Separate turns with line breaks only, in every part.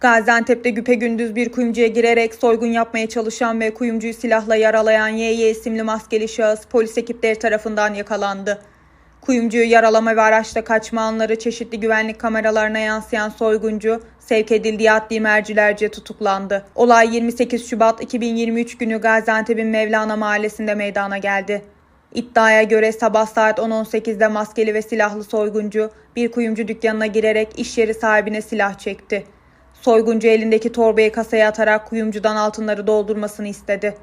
Gaziantep'te güpegündüz bir kuyumcuya girerek soygun yapmaya çalışan ve kuyumcuyu silahla yaralayan YY isimli maskeli şahıs polis ekipleri tarafından yakalandı. Kuyumcuyu yaralama ve araçta kaçma anları çeşitli güvenlik kameralarına yansıyan soyguncu sevk edildiği adli mercilerce tutuklandı. Olay 28 Şubat 2023 günü Gaziantep'in Mevlana mahallesinde meydana geldi. İddiaya göre sabah saat 10.18'de maskeli ve silahlı soyguncu bir kuyumcu dükkanına girerek iş yeri sahibine silah çekti. Soyguncu elindeki torbayı kasaya atarak kuyumcudan altınları doldurmasını istedi.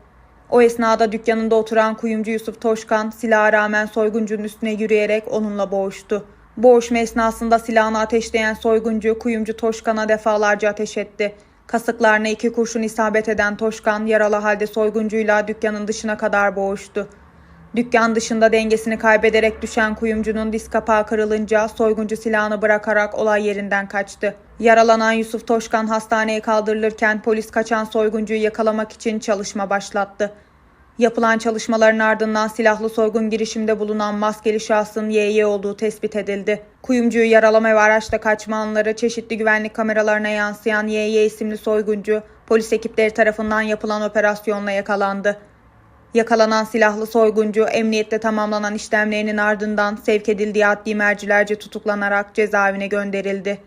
O esnada dükkanında oturan kuyumcu Yusuf Toşkan silaha rağmen soyguncunun üstüne yürüyerek onunla boğuştu. Boğuşma esnasında silahını ateşleyen soyguncu kuyumcu Toşkan'a defalarca ateş etti. Kasıklarına iki kurşun isabet eden Toşkan yaralı halde soyguncuyla dükkanın dışına kadar boğuştu. Dükkan dışında dengesini kaybederek düşen kuyumcunun diz kapağı kırılınca soyguncu silahını bırakarak olay yerinden kaçtı. Yaralanan Yusuf Toşkan hastaneye kaldırılırken polis kaçan soyguncuyu yakalamak için çalışma başlattı. Yapılan çalışmaların ardından silahlı soygun girişiminde bulunan maskeli şahsın YY olduğu tespit edildi. Kuyumcuyu yaralama ve araçla kaçma anları çeşitli güvenlik kameralarına yansıyan YY isimli soyguncu polis ekipleri tarafından yapılan operasyonla yakalandı. Yakalanan silahlı soyguncu emniyette tamamlanan işlemlerinin ardından sevk edildiği adli mercilerce tutuklanarak cezaevine gönderildi.